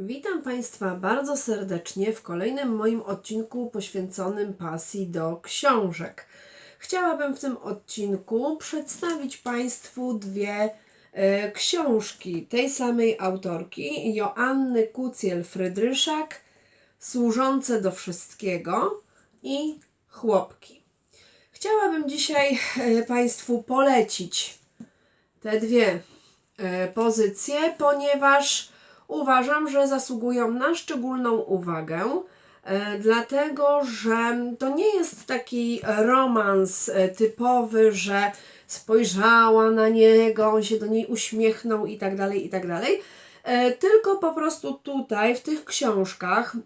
Witam Państwa bardzo serdecznie w kolejnym moim odcinku poświęconym pasji do książek. Chciałabym w tym odcinku przedstawić Państwu dwie e, książki tej samej autorki, Joanny Kuciel-Frydryszak, Służące do wszystkiego i Chłopki. Chciałabym dzisiaj e, Państwu polecić te dwie e, pozycje, ponieważ uważam, że zasługują na szczególną uwagę, e, dlatego że to nie jest taki romans e, typowy, że spojrzała na niego, on się do niej uśmiechnął i tak dalej, i tak dalej. E, Tylko po prostu tutaj, w tych książkach,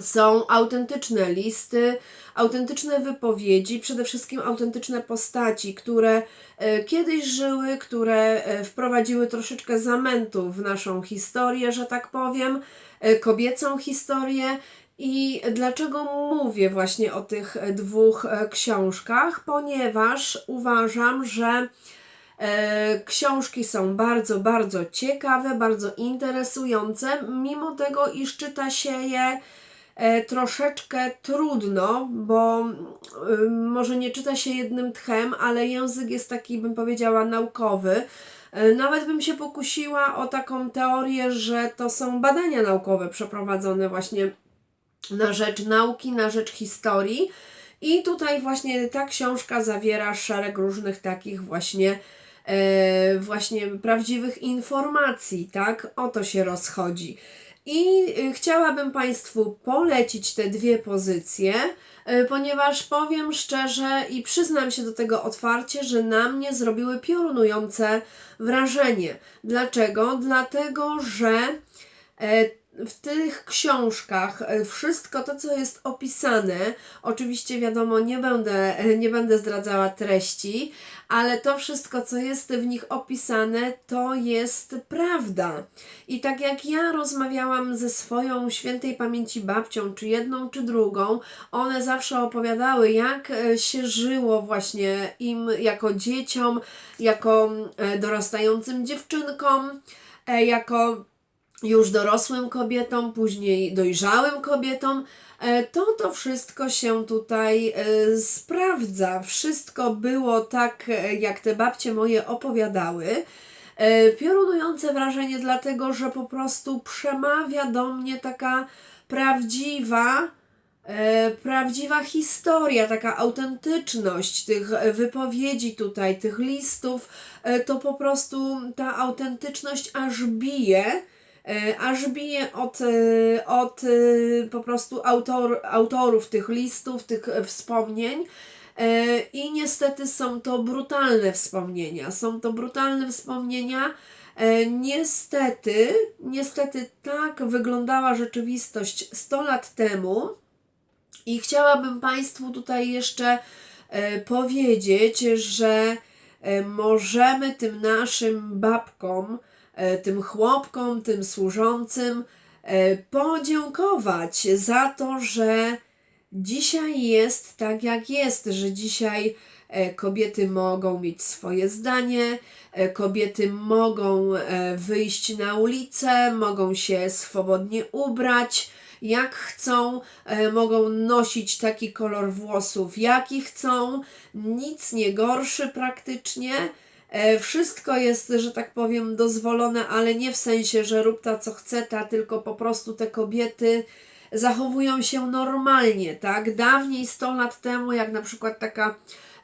są autentyczne listy, autentyczne wypowiedzi, przede wszystkim autentyczne postaci, które e, kiedyś żyły, które e, wprowadziły troszeczkę zamętu w naszą historię, że tak powiem, e, kobiecą historię. I dlaczego mówię właśnie o tych dwóch książkach? Ponieważ uważam, że Książki są bardzo, bardzo ciekawe, bardzo interesujące, mimo tego, iż czyta się je troszeczkę trudno, bo y, może nie czyta się jednym tchem, ale język jest taki, bym powiedziała, naukowy. E, Nawet bym się pokusiła o taką teorię, że to są badania naukowe przeprowadzone właśnie na rzecz nauki, na rzecz historii. I tutaj właśnie ta książka zawiera szereg różnych takich właśnie e, właśnie prawdziwych informacji, tak? O to się rozchodzi. I y, chciałabym Państwu polecić te dwie pozycje, y, ponieważ powiem szczerze i przyznam się do tego otwarcie, że na mnie zrobiły piorunujące wrażenie. Dlaczego? Dlatego, że e, w tych książkach e, wszystko to, co jest opisane, oczywiście wiadomo, nie będę, e, nie będę zdradzała treści, ale to wszystko, co jest w nich opisane, to jest prawda. I tak jak ja rozmawiałam ze swoją świętej pamięci babcią, czy jedną, czy drugą, one zawsze opowiadały, jak e, się żyło właśnie im jako dzieciom, jako dorastającym dziewczynkom, jako już dorosłym kobietom, później dojrzałym kobietom, e, to to wszystko się tutaj e, sprawdza. Wszystko było tak, e, jak te babcie moje opowiadały. Piorunujące wrażenie, dlatego że po prostu przemawia do mnie taka prawdziwa, prawdziwa historia, taka autentyczność tych wypowiedzi tutaj, tych listów, to po prostu ta autentyczność aż bije. E, aż bije od, e, od e, po prostu autor, autorów tych listów, tych wspomnień. I niestety są to brutalne wspomnienia. Są to brutalne wspomnienia. Niestety, niestety tak wyglądała rzeczywistość 100 lat temu. I chciałabym Państwu tutaj jeszcze powiedzieć, że możemy tym naszym babkom, tym chłopkom, tym służącym e, podziękować za to, że dzisiaj jest tak, jak jest, że dzisiaj e, kobiety mogą mieć swoje zdanie, e, kobiety mogą e, wyjść na ulicę, mogą się swobodnie ubrać jak chcą, e, mogą nosić taki kolor włosów, jaki chcą, nic nie gorszy praktycznie. E, Wszystko jest, że tak powiem, dozwolone, ale nie w sensie, że rób ta co chce ta, tylko po prostu te kobiety zachowują się normalnie, tak? Dawniej, 100 lat temu, jak na przykład taka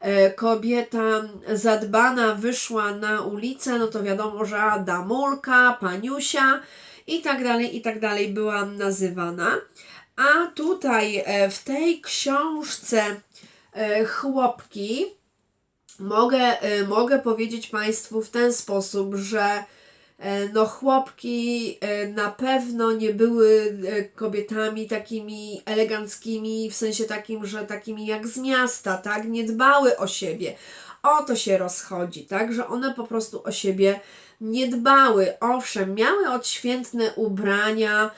e, kobieta zadbana wyszła na ulicę, no to wiadomo, że damulka, paniusia i tak dalej, i tak dalej była nazywana. A tutaj e, w tej książce chłopki mogę, e, mogę powiedzieć Państwu w ten sposób, że e, no chłopki e, na pewno nie były e, kobietami takimi eleganckimi, w sensie takim, że takimi jak z miasta, tak? Nie dbały o siebie. O to się rozchodzi, tak? Że one po prostu o siebie nie dbały. Owszem, miały odświętne ubrania,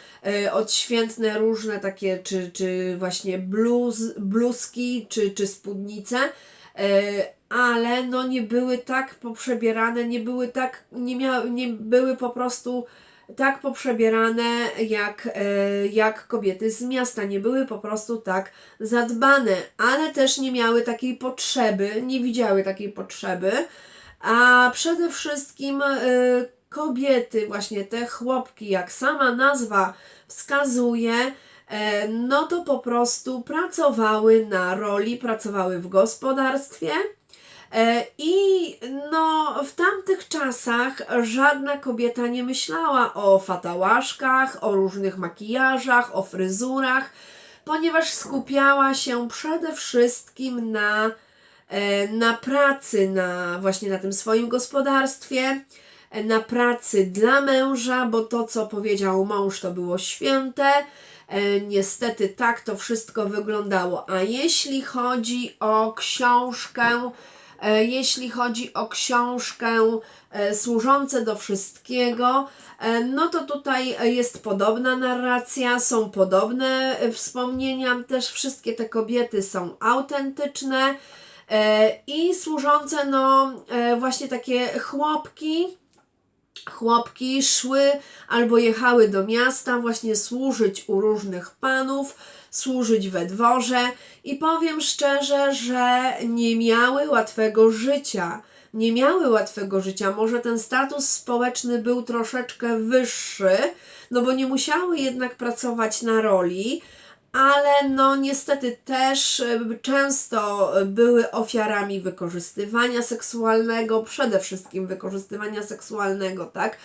odświętne różne takie, czy, czy właśnie bluz, bluzki, czy, czy spódnice, ale no nie były tak poprzebierane, nie były tak, nie, miały, nie były po prostu tak poprzebierane jak, e, jak kobiety z miasta. Nie były po prostu tak zadbane, ale też nie miały takiej potrzeby, nie widziały takiej potrzeby. A przede wszystkim e, kobiety, właśnie te chłopki, jak sama nazwa wskazuje, e, no to po prostu pracowały na roli, pracowały w gospodarstwie. E, I no, w tamtych czasach żadna kobieta nie myślała o fatałaszkach, o różnych makijażach, o fryzurach, ponieważ skupiała się przede wszystkim na, e, na pracy, na właśnie na tym swoim gospodarstwie, e, na pracy dla męża, bo to, co powiedział mąż, to było święte. Niestety tak to wszystko wyglądało. A jeśli chodzi o książkę, Jeśli chodzi o książkę e, służące do wszystkiego, e, no to tutaj jest podobna narracja, są podobne e, wspomnienia, też wszystkie te kobiety są autentyczne e, i służące, no e, właśnie takie chłopki, chłopki szły albo jechały do miasta właśnie służyć u różnych panów, służyć we dworze i powiem szczerze, że nie miały łatwego życia. Nie miały łatwego życia. Może ten status społeczny był troszeczkę wyższy, no bo nie musiały jednak pracować na roli, ale no niestety też e, często były ofiarami wykorzystywania seksualnego, przede wszystkim wykorzystywania seksualnego, tak?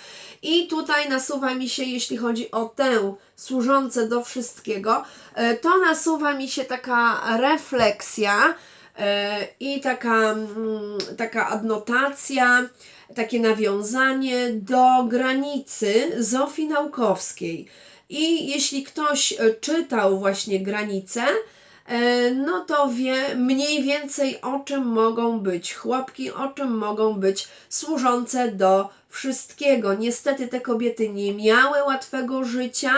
I tutaj nasuwa mi się, jeśli chodzi o tę służące do wszystkiego, e, to nasuwa mi się taka refleksja i taka, mm, taka adnotacja, takie nawiązanie do granicy Zofii Naukowskiej. I jeśli ktoś e, czytał właśnie granice, e, no to wie mniej więcej o czym mogą być chłopki, o czym mogą być służące do wszystkiego. Niestety te kobiety nie miały łatwego życia.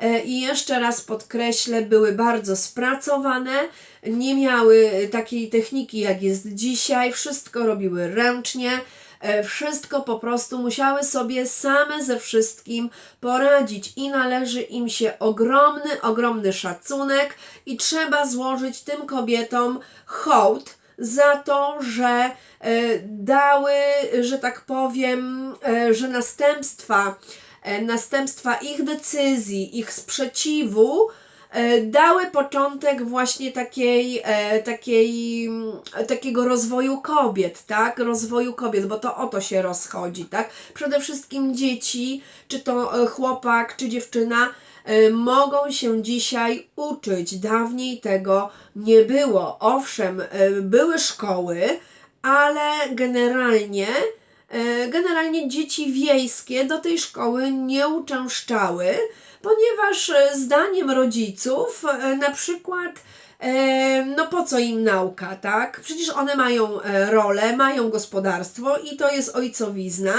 E, I jeszcze raz podkreślę, były bardzo spracowane, nie miały takiej techniki jak jest dzisiaj, wszystko robiły ręcznie, e, wszystko po prostu musiały sobie same ze wszystkim poradzić. I należy im się ogromny, ogromny szacunek i trzeba złożyć tym kobietom hołd za to, że e, dały, że tak powiem, e, że następstwa e, następstwa ich decyzji, ich sprzeciwu e, dały początek właśnie takiej, e, takiej, mm, takiego rozwoju kobiet, tak? Rozwoju kobiet, bo to o to się rozchodzi, tak? Przede wszystkim dzieci, czy to e, chłopak, czy dziewczyna, e, mogą się dzisiaj uczyć. Dawniej tego nie było. Owszem, e, były szkoły, ale generalnie E, Generalnie dzieci wiejskie do tej szkoły nie uczęszczały, ponieważ e, zdaniem rodziców e, na przykład e, no po co im nauka, tak? Przecież one mają e, rolę, mają gospodarstwo i to jest ojcowizna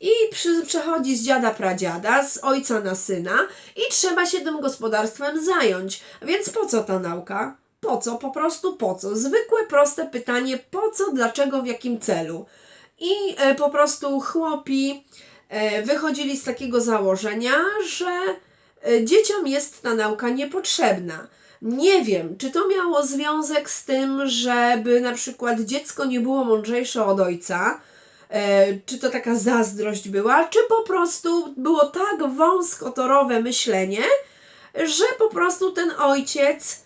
i przy, przechodzi z dziada pradziada, z ojca na syna i trzeba się tym gospodarstwem zająć. Więc po co ta nauka? Po co? Po prostu po co? Zwykłe, proste pytanie, po co, dlaczego, w jakim celu? I e, po prostu chłopi e, wychodzili z takiego założenia, że e, dzieciom jest ta nauka niepotrzebna. Nie wiem, czy to miało związek z tym, żeby na przykład dziecko nie było mądrzejsze od ojca, czy to taka zazdrość była, czy po prostu było tak wąskotorowe myślenie, że po prostu ten ojciec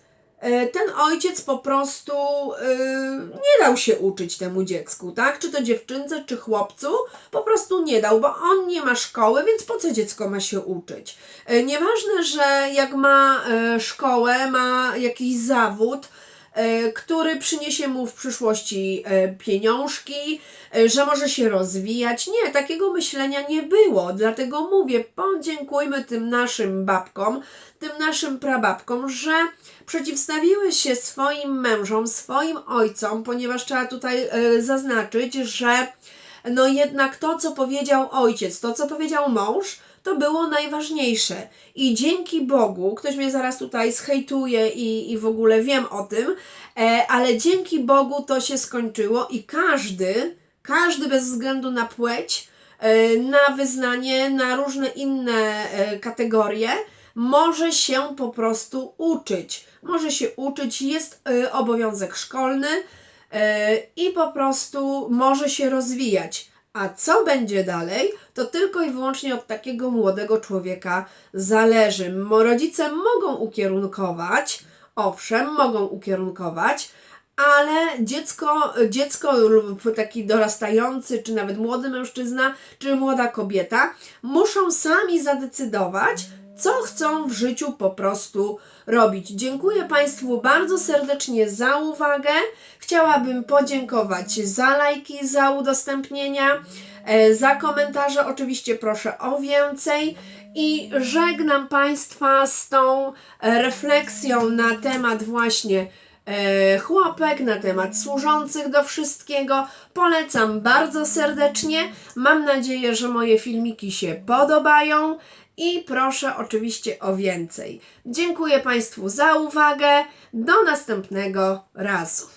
ten ojciec po prostu e, nie dał się uczyć temu dziecku, tak? Czy to dziewczynce, czy chłopcu, po prostu nie dał, bo on nie ma szkoły, więc po co dziecko ma się uczyć? E, Nieważne, że jak ma e, szkołę, ma jakiś zawód, e, który przyniesie mu w przyszłości e, pieniążki, e, że może się rozwijać. Nie, takiego myślenia nie było. Dlatego mówię, podziękujmy tym naszym babkom, tym naszym prababkom, że przeciwstawiły się swoim mężom, swoim ojcom, ponieważ trzeba tutaj e, zaznaczyć, że no jednak to, co powiedział ojciec, to, co powiedział mąż, to było najważniejsze. I dzięki Bogu, ktoś mnie zaraz tutaj zhejtuje i, i w ogóle wiem o tym, e, ale dzięki Bogu to się skończyło i każdy, każdy bez względu na płeć, e, na wyznanie, na różne inne e, kategorie, może się po prostu uczyć. Może się uczyć, jest e, obowiązek szkolny e, i po prostu może się rozwijać. A co będzie dalej, to tylko i wyłącznie od takiego młodego człowieka zależy. Rodzice mogą ukierunkować, owszem, mogą ukierunkować, ale dziecko, dziecko lub taki dorastający, czy nawet młody mężczyzna, czy młoda kobieta muszą sami zadecydować, co chcą w życiu po prostu robić. Dziękuję Państwu bardzo serdecznie za uwagę. Chciałabym podziękować za lajki, za udostępnienia, e, za komentarze. Oczywiście proszę o więcej. I żegnam Państwa z tą refleksją na temat właśnie e, chłopek, na temat służących do wszystkiego. Polecam bardzo serdecznie. Mam nadzieję, że moje filmiki się podobają i proszę oczywiście o więcej. Dziękuję Państwu za uwagę. Do następnego razu.